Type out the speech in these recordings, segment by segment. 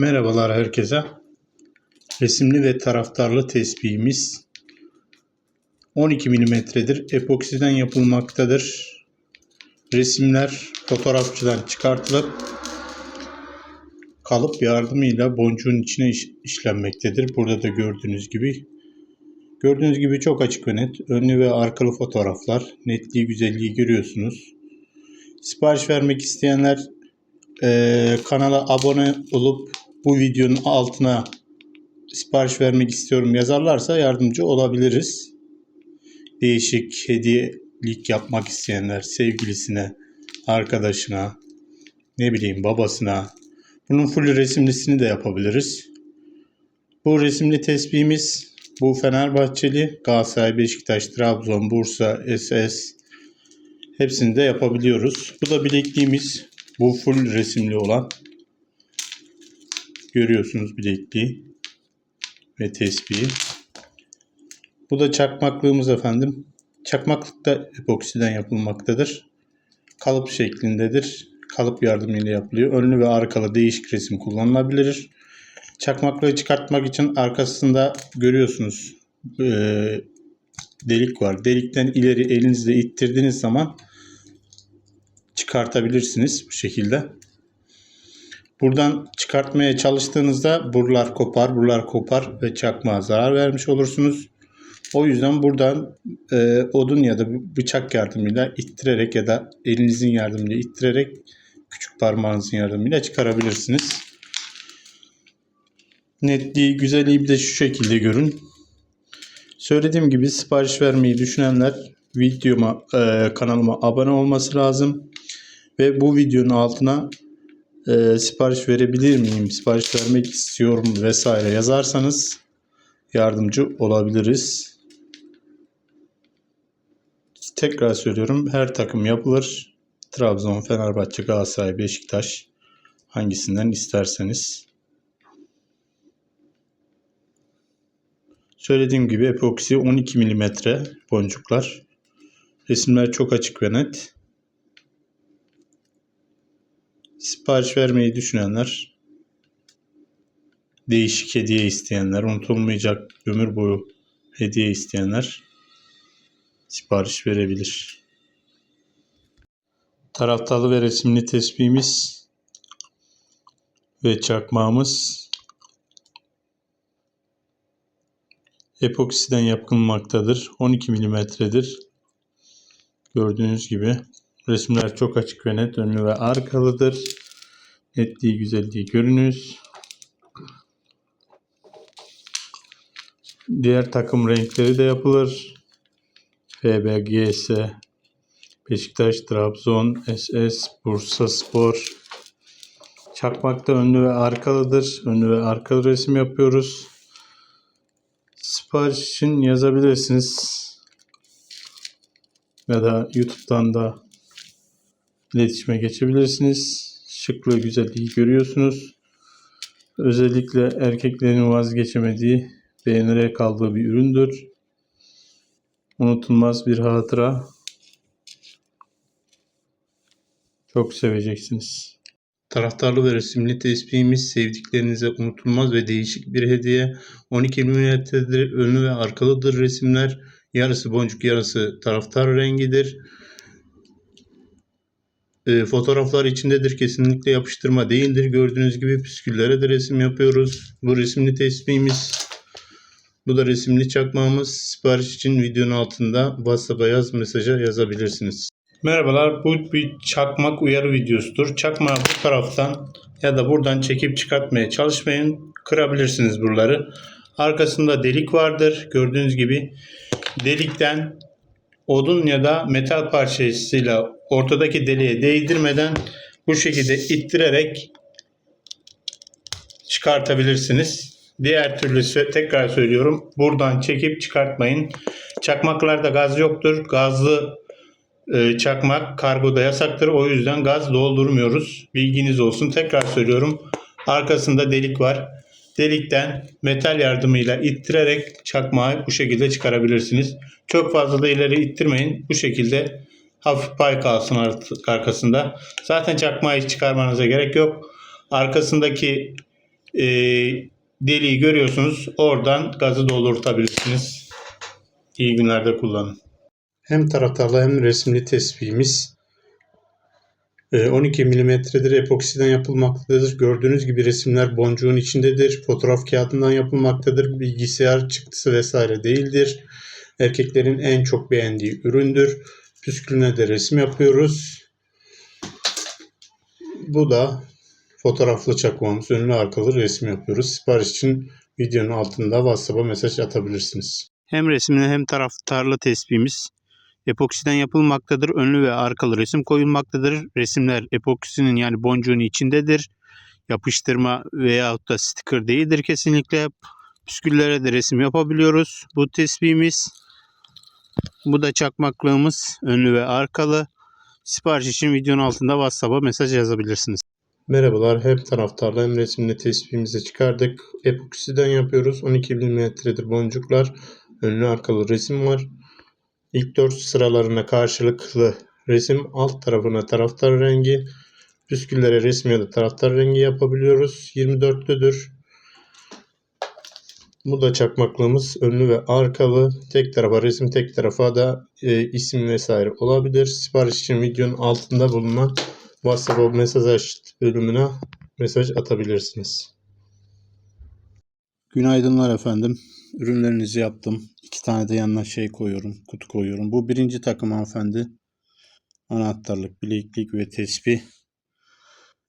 Merhabalar herkese. Resimli ve taraftarlı tespihimiz 12 milimetredir. Epoksiden yapılmaktadır. Resimler fotoğrafçıdan çıkartılıp kalıp yardımıyla boncuğun içine iş- işlenmektedir. Burada da gördüğünüz gibi. Gördüğünüz gibi çok açık ve net. Önlü ve arkalı fotoğraflar. Netliği, güzelliği görüyorsunuz. Sipariş vermek isteyenler eee, kanala abone olup bu videonun altına sipariş vermek istiyorum yazarlarsa yardımcı olabiliriz. Değişik hediyelik yapmak isteyenler sevgilisine, arkadaşına, ne bileyim babasına. Bunun full resimlisini de yapabiliriz. Bu resimli tespihimiz bu Fenerbahçeli, Galatasaray, Beşiktaş, Trabzon, Bursa, SS hepsini de yapabiliyoruz. Bu da bilekliğimiz. Bu full resimli olan. Görüyorsunuz bilekliği ve tespihi. Bu da çakmaklığımız efendim. Çakmaklık da epoksiden yapılmaktadır. Kalıp şeklindedir. Kalıp yardımıyla yapılıyor. Önlü ve arkalı değişik resim kullanılabilir. Çakmaklığı çıkartmak için arkasında görüyorsunuz eee, delik var. Delikten ileri elinizle ittirdiğiniz zaman çıkartabilirsiniz bu şekilde. Buradan çıkartmaya çalıştığınızda buralar kopar, buralar kopar ve çakmağa zarar vermiş olursunuz. O yüzden buradan e, odun ya da bıçak yardımıyla ittirerek ya da elinizin yardımıyla ittirerek küçük parmağınızın yardımıyla çıkarabilirsiniz. Netliği, güzelliği bir de şu şekilde görün. Söylediğim gibi sipariş vermeyi düşünenler videoma, e, kanalıma abone olması lazım. Ve bu videonun altına e, sipariş verebilir miyim, sipariş vermek istiyorum vesaire yazarsanız yardımcı olabiliriz. Tekrar söylüyorum her takım yapılır. Trabzon, Fenerbahçe, Galatasaray, Beşiktaş hangisinden isterseniz. Söylediğim gibi epoksi 12 mm boncuklar. Resimler çok açık ve net. Sipariş vermeyi düşünenler, değişik hediye isteyenler, unutulmayacak ömür boyu hediye isteyenler sipariş verebilir. Taraftarlı ve resimli tespihimiz ve çakmağımız epoksiden yapılmaktadır. 12 milimetredir. Gördüğünüz gibi resimler çok açık ve net önlü ve arkalıdır. Netliği güzelliği görünüz. Diğer takım renkleri de yapılır. FB, GS, Beşiktaş, Trabzon, SS, Bursa Spor. Çakmakta önlü ve arkalıdır. Önlü ve arkalı resim yapıyoruz. Sipariş için yazabilirsiniz. Ya da YouTube'dan da iletişime geçebilirsiniz. Şıklığı, güzelliği görüyorsunuz. Özellikle erkeklerin vazgeçemediği, beğenerek kaldığı bir üründür. Unutulmaz bir hatıra. Çok seveceksiniz. Taraftarlı ve resimli tespihimiz sevdiklerinize unutulmaz ve değişik bir hediye. 12 milimetredir, önlü ve arkalıdır resimler. Yarısı boncuk, yarısı taraftar rengidir. E, fotoğraflar içindedir. Kesinlikle yapıştırma değildir. Gördüğünüz gibi püsküllere de resim yapıyoruz. Bu resimli tespihimiz. Bu da resimli çakmağımız. Sipariş için videonun altında WhatsApp'a yaz mesaja yazabilirsiniz. Merhabalar. Bu bir çakmak uyarı videosudur. Çakmağı bu taraftan ya da buradan çekip çıkartmaya çalışmayın. Kırabilirsiniz buraları. Arkasında delik vardır. Gördüğünüz gibi delikten odun ya da metal parçasıyla ortadaki deliğe değdirmeden bu şekilde ittirerek çıkartabilirsiniz. Diğer türlü tekrar söylüyorum buradan çekip çıkartmayın. Çakmaklarda gaz yoktur. Gazlı e, çakmak kargoda yasaktır. O yüzden gaz doldurmuyoruz. Bilginiz olsun. Tekrar söylüyorum. Arkasında delik var. Delikten metal yardımıyla ittirerek çakmağı bu şekilde çıkarabilirsiniz. Çok fazla da ileri ittirmeyin. Bu şekilde hafif pay kalsın arkasında. Zaten çakmağı hiç çıkarmanıza gerek yok. Arkasındaki e, deliği görüyorsunuz. Oradan gazı doldurtabilirsiniz. İyi günlerde kullanın. Hem taraftarlı hem resimli tespihimiz 12 milimetredir epoksiden yapılmaktadır. Gördüğünüz gibi resimler boncuğun içindedir. Fotoğraf kağıdından yapılmaktadır. Bilgisayar çıktısı vesaire değildir. Erkeklerin en çok beğendiği üründür. Püskülüne de resim yapıyoruz. Bu da fotoğraflı çakmağımız. Önlü arkalı resim yapıyoruz. Sipariş için videonun altında WhatsApp'a mesaj atabilirsiniz. Hem resimli hem taraftarlı tespihimiz epoksiden yapılmaktadır. Önlü ve arkalı resim koyulmaktadır. Resimler epoksinin yani boncuğun içindedir. Yapıştırma veyahut da sticker değildir kesinlikle. Püsküllere de resim yapabiliyoruz. Bu tespihimiz. Bu da çakmaklığımız. Önlü ve arkalı. Sipariş için videonun altında WhatsApp'a mesaj yazabilirsiniz. Merhabalar. Hem taraftarlı hem resimli tespihimizi çıkardık. Epoksiden yapıyoruz. 12 milimetredir boncuklar. Önlü arkalı resim var. İlk 4 sıralarına karşılıklı resim alt tarafına taraftar rengi. Püsküllere resim ya da taraftar rengi yapabiliyoruz. 24'lüdür. Bu da çakmaklığımız önlü ve arkalı. Tek tarafa resim tek tarafa da e, isim vesaire olabilir. Sipariş için videonun altında bulunan WhatsApp mesaj bölümüne mesaj atabilirsiniz. Günaydınlar efendim. Ürünlerinizi yaptım. İki tane de yanına şey koyuyorum, kutu koyuyorum. Bu birinci takım hanımefendi. Anahtarlık, bileklik ve tespih.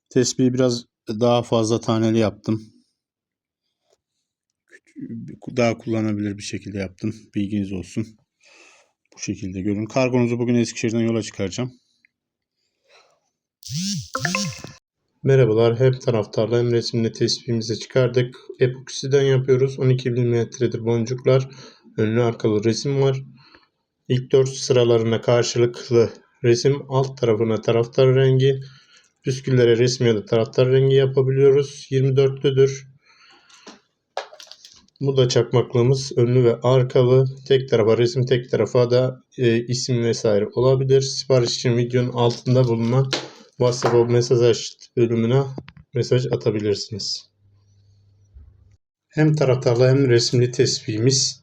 Tespihi biraz daha fazla taneli yaptım. Daha kullanabilir bir şekilde yaptım. Bilginiz olsun. Bu şekilde görün. Kargonuzu bugün Eskişehir'den yola çıkaracağım. Merhabalar. Hem taraftarlı hem resimli tespihimizi çıkardık. Epoksiden yapıyoruz. 12 milimetredir boncuklar. Önlü arkalı resim var. İlk 4 sıralarına karşılıklı resim alt tarafına taraftar rengi. Püsküllere resim ya da taraftar rengi yapabiliyoruz. 24'lüdür. Bu da çakmaklığımız önlü ve arkalı. Tek tarafa resim tek tarafa da e, isim vesaire olabilir. Sipariş için videonun altında bulunan WhatsApp mesaj bölümüne mesaj atabilirsiniz. Hem taraftarlı hem resimli tespihimiz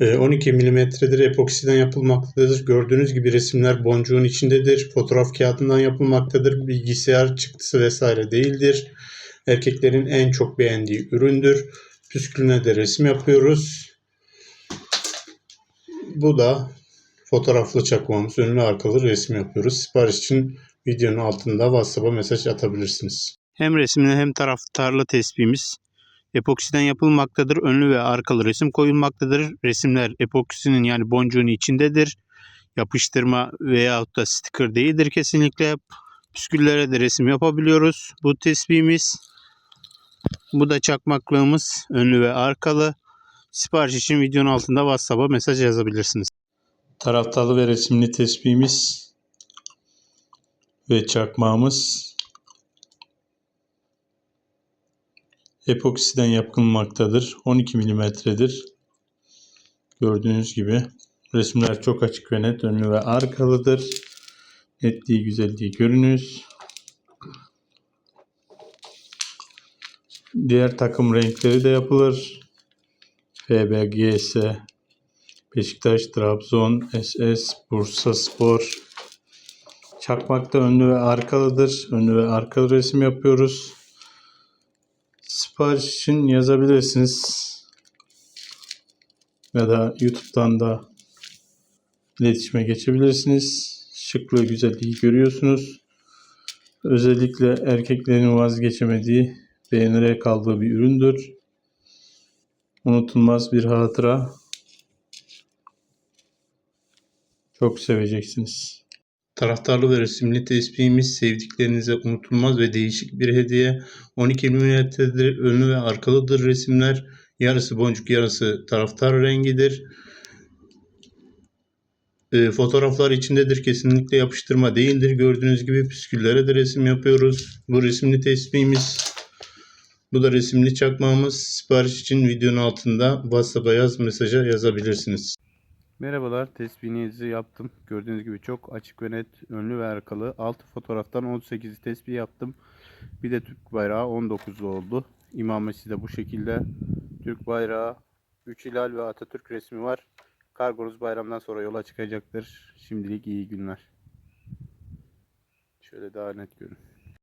e, 12 milimetredir epoksiden yapılmaktadır. Gördüğünüz gibi resimler boncuğun içindedir. Fotoğraf kağıdından yapılmaktadır. Bilgisayar çıktısı vesaire değildir. Erkeklerin en çok beğendiği üründür. Püskülüne de resim yapıyoruz. Bu da fotoğraflı çakmağımız. Önlü arkalı resim yapıyoruz. Sipariş için videonun altında WhatsApp'a mesaj atabilirsiniz. Hem resimli hem taraftarlı tespihimiz epoksiden yapılmaktadır. Önlü ve arkalı resim koyulmaktadır. Resimler epoksinin yani boncuğun içindedir. Yapıştırma veyahut da sticker değildir kesinlikle. Püsküllere de resim yapabiliyoruz. Bu tespihimiz. Bu da çakmaklığımız. Önlü ve arkalı. Sipariş için videonun altında WhatsApp'a mesaj yazabilirsiniz. Taraftarlı ve resimli tespihimiz ve çakmağımız epoksiden yapılmaktadır. 12 milimetredir. Gördüğünüz gibi resimler çok açık ve net önlü ve arkalıdır. Netliği, güzelliği görünüz. Diğer takım renkleri de yapılır. FB, GS, Beşiktaş, Trabzon, SS, Bursa Spor. Çakmakta önlü ve arkalıdır. Önlü ve arkalı resim yapıyoruz. Sipariş için yazabilirsiniz. Ya da YouTube'dan da iletişime geçebilirsiniz. Şıklığı, güzelliği görüyorsunuz. Özellikle erkeklerin vazgeçemediği, beğenerek aldığı bir üründür. Unutulmaz bir hatıra. Çok seveceksiniz. Taraftarlı ve resimli tespihimiz sevdiklerinize unutulmaz ve değişik bir hediye. 12 milimetredir, önlü ve arkalıdır resimler. Yarısı boncuk, yarısı taraftar rengidir. E, fotoğraflar içindedir. Kesinlikle yapıştırma değildir. Gördüğünüz gibi püsküllere de resim yapıyoruz. Bu resimli tespihimiz. Bu da resimli çakmağımız. Sipariş için videonun altında WhatsApp'a yaz mesaja yazabilirsiniz. Merhabalar, tespihinizi yaptım. Gördüğünüz gibi çok açık ve net, önlü ve arkalı. Altı fotoğraftan 18 tespih yaptım. Bir de Türk bayrağı 19'lu oldu. İmamesi de bu şekilde. Türk bayrağı, 3 hilal ve Atatürk resmi var. Kargonuz bayramdan sonra yola çıkacaktır. Şimdilik iyi günler. Şöyle daha net görün.